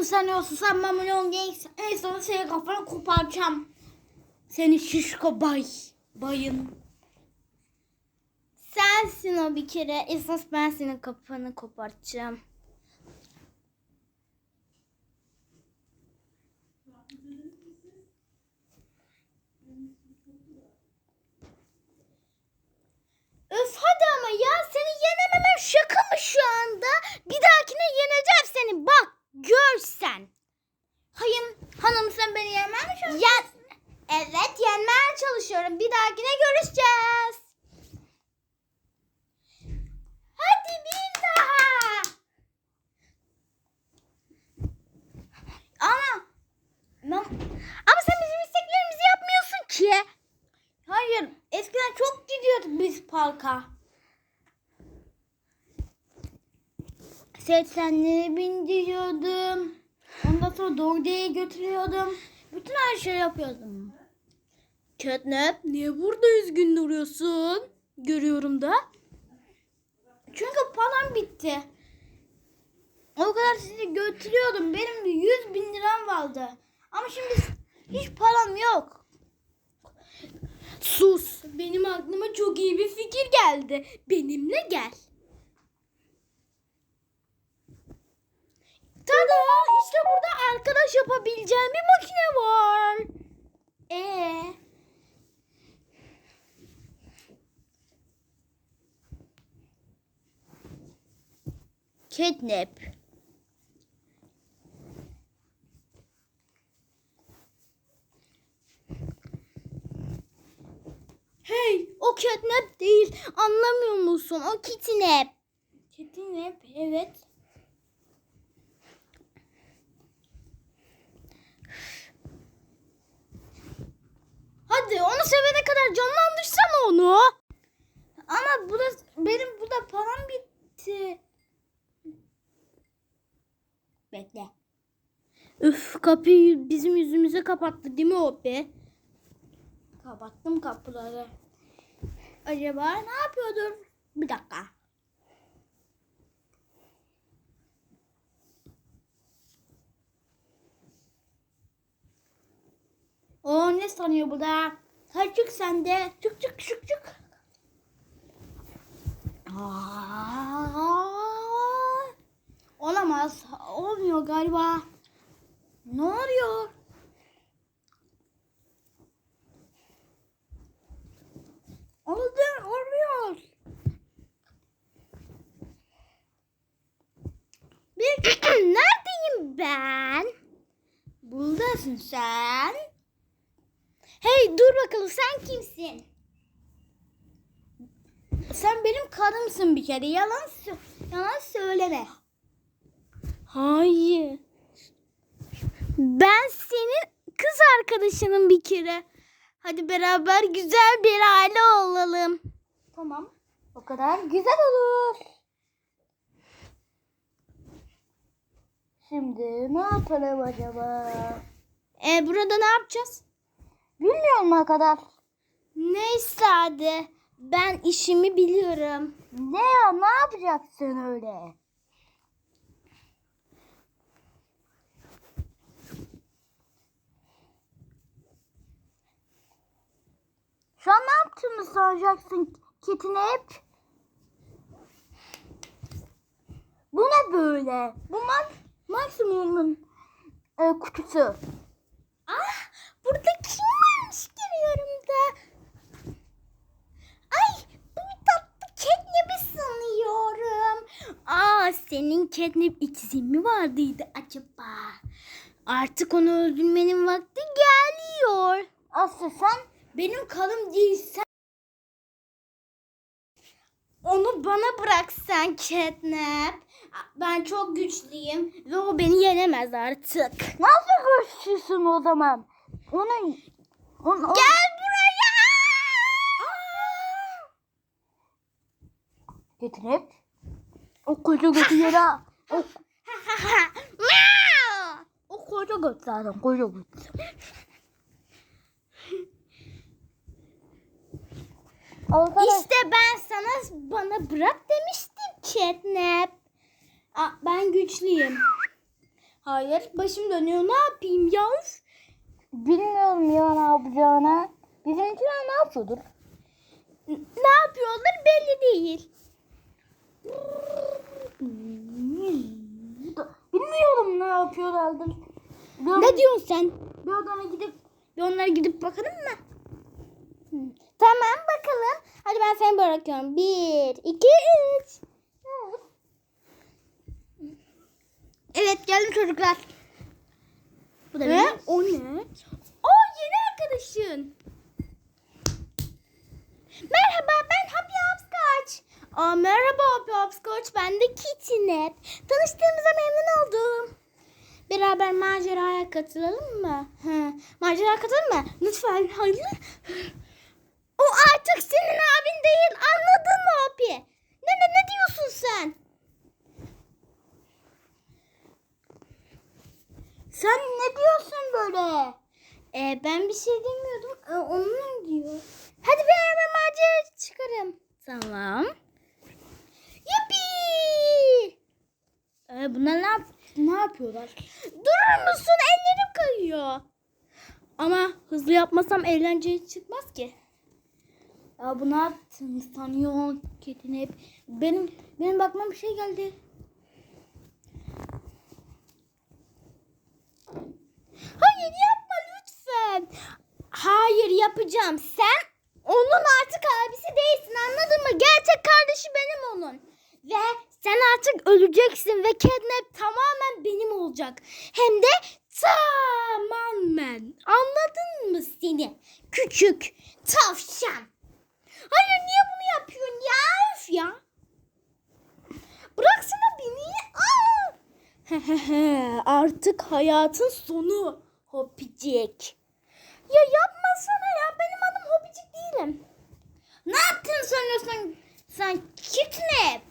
mı sanıyorsun sen Mamelon Gangs? En son senin kafanı koparacağım. Seni şişko bay. Bayın. Sensin o bir kere. Esas ben senin kafanı kopartacağım. Öf hadi ama ya seni yenememem şaka mı şu anda? Bir dahakine yeneceğim seni bak görsen. Hayır hanım sen beni yenmeye mi çalışıyorsun? Ya, evet yenmeye çalışıyorum. Bir dahakine görüşeceğiz. Hadi bir daha. Ama ben... ama sen bizim isteklerimizi yapmıyorsun ki. Hayır, eskiden çok gidiyorduk biz parka. Setsenleri bindiriyordum. Ondan sonra Dorde'ye götürüyordum. Bütün her şeyi yapıyordum. Catnap, niye burada üzgün duruyorsun? Görüyorum da. Çünkü param bitti. O kadar sizi götürüyordum. Benim de 100 bin liram vardı. Ama şimdi hiç param yok. Sus. Benim aklıma çok iyi bir fikir geldi. Benimle gel. Tada! İşte burada arkadaş yapabileceğim bir makine var. Ee. Catnap. Hey, o catnap değil. Anlamıyor musun? O kitnap. Kitnap, evet. Hadi onu sevene kadar canlandırsana onu. Ama bu da benim burada param bitti. Bekle. Üf kapıyı bizim yüzümüze kapattı değil mi o be? Kapattım kapıları. Acaba ne yapıyordur? Bir dakika. O ne sanıyor bu da? Hadi çık sen. Çık çık çık çık. Aa, olamaz. Olmuyor galiba. Ne oluyor? Oldu, olmuyor. Bir neredeyim ben? Buradasın sen. Hey dur bakalım sen kimsin? Sen benim karımsın bir kere. Yalan yalan söyleme. Hayır. Ben senin kız arkadaşının bir kere. Hadi beraber güzel bir aile olalım. Tamam. O kadar güzel olur. Şimdi ne yapalım acaba? E burada ne yapacağız? Bilmiyorum ne kadar. Neyse hadi. Ben işimi biliyorum. Ne ya ne yapacaksın öyle? Şu an ne yaptığını soracaksın Kitnep. Bu ne böyle? Bu mak maksimumun e, kutusu. Ah burada kim varmış görüyorum da. Ay bu tatlı Catnap'i sanıyorum. Senin Catnap ikizin mi vardıydı acaba? Artık onu öldürmenin vakti geliyor. Aslı sen benim karım değilsen onu bana bırak sen Catnap. Ben çok güçlüyüm ve o beni yenemez artık. Nasıl güçlüsün o zaman? Onun, onun Gel buraya. getirip o koca götü yere o, o koca göt zaten koca göt. İşte ben sana bana bırak demiştim Catnap. Aa, ben güçlüyüm. Hayır başım dönüyor ne yapayım ya? Bilmiyorum ya ne yapacağını. Bizimkiler ne yapıyordur? Ne yapıyorlar belli değil. Bilmiyorum ne yapıyorlardır. Ne diyorsun sen? Bir odana gidip Bir onlara gidip bakalım mı? Hı. Tamam bakalım. Hadi ben seni bırakıyorum. Bir, iki, üç. Evet geldim çocuklar. Bu da Ne? O ne? Kittynet. Tanıştığımıza memnun oldum. Beraber maceraya katılalım mı? Hı. Macera katılalım mı? Lütfen. Hayır. O artık senin abin değil. Anladın mı Happy? Ne ne ne diyorsun sen? sen ne diyorsun böyle? Ee, ben bir şey demiyordum. Ee, onun diyor. Hadi beraber macera çıkarım. Tamam. Yuppi! Ee, bunlar ne, yap Ne yapıyorlar? Durur musun? Ellerim kayıyor. Ama hızlı yapmasam eğlenceli çıkmaz ki. Ya bu ne yaptın? Sanıyor kedini hep. Benim benim bakmam bir şey geldi. Hayır yapma lütfen. Hayır yapacağım. Sen onun artık abisi değilsin anladın mı? Gerçek. Ve sen artık öleceksin ve Catnap tamamen benim olacak. Hem de tamamen. Anladın mı seni? Küçük tavşan. Hayır niye bunu yapıyorsun ya? Üf ya. Bıraksana beni. Aa! Artık hayatın sonu Hopicik. Ya yapmasana ya benim adım Hopicik değilim. Ne yaptın sanıyorsun sen Kitnap?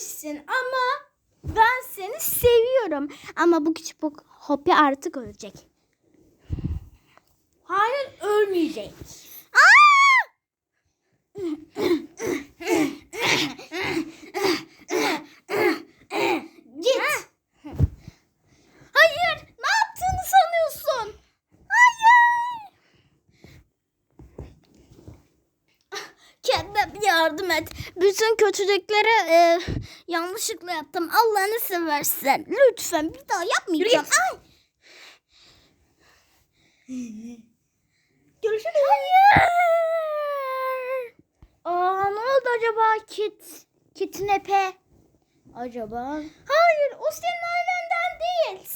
Eğlenirsin ama ben seni seviyorum. Ama bu küçük Hopi artık ölecek. Hayır ölmeyecek. Git. Hayır, ne yaptığını sanıyorsun? Hayır. Kendine yardım et. Bütün kötülükleri e, yanlışlıkla yaptım. Allah'ını seversen. Lütfen bir daha yapmayacağım. Ay. Görüşürüz. Hayır. Aa, ne oldu acaba Kit? Kitnep'e? Acaba? Hayır, o senin ailenden değil.